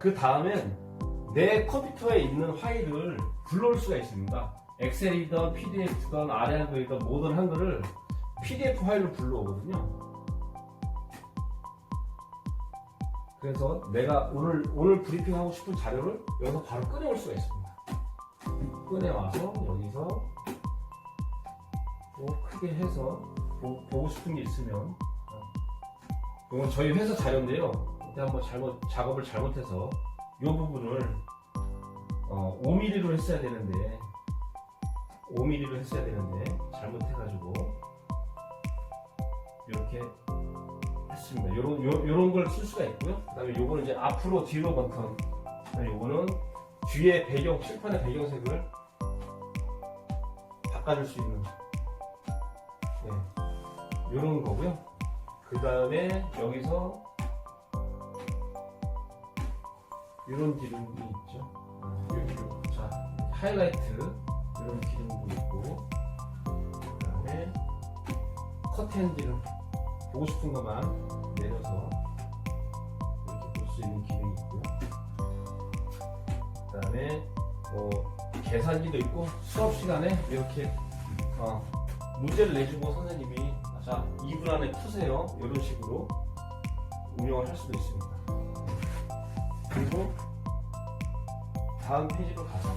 그 다음엔 내 컴퓨터에 있는 파일을 불러올 수가 있습니다. 엑셀이든 PDF든 아래 한글이든 모든 한글을 PDF 파일로 불러오거든요. 그래서 내가 오늘 오늘 브리핑하고 싶은 자료를 여기서 바로 꺼내올 수가 있습니다. 꺼내와서 여기서 뭐 크게 해서 보, 보고 싶은 게 있으면 어. 이건 저희 회사 자료인데요. 그때 한번 잘못 작업을 잘못해서 이 부분을 어, 5mm로 했어야 되는데 5mm로 했어야 되는데 잘못해가지고 이렇게 했습니다. 요런 요, 요런 걸 쓸 수가 있고요. 그다음에 요거는 이제 앞으로 뒤로. 그다음에 요거는 뒤에 배경 칠판의 배경색을 바꿔줄 수 있는 네, 요런 거고요. 그 다음에 여기서 이런 기능이 있죠. 요- 자 하이라이트 이런 기능도 있고 그다음에 커튼 기능 보고 싶은 것만 내려서 이렇게 볼 수 있는 기능이 있고요. 그다음에 뭐 계산기도 있고 수업 시간에 이렇게 어, 문제를 내주고 선생님이 자 2분 안에 푸세요 이런 식으로 운영을 할 수도 있습니다. 그리고 다음 페이지로 가서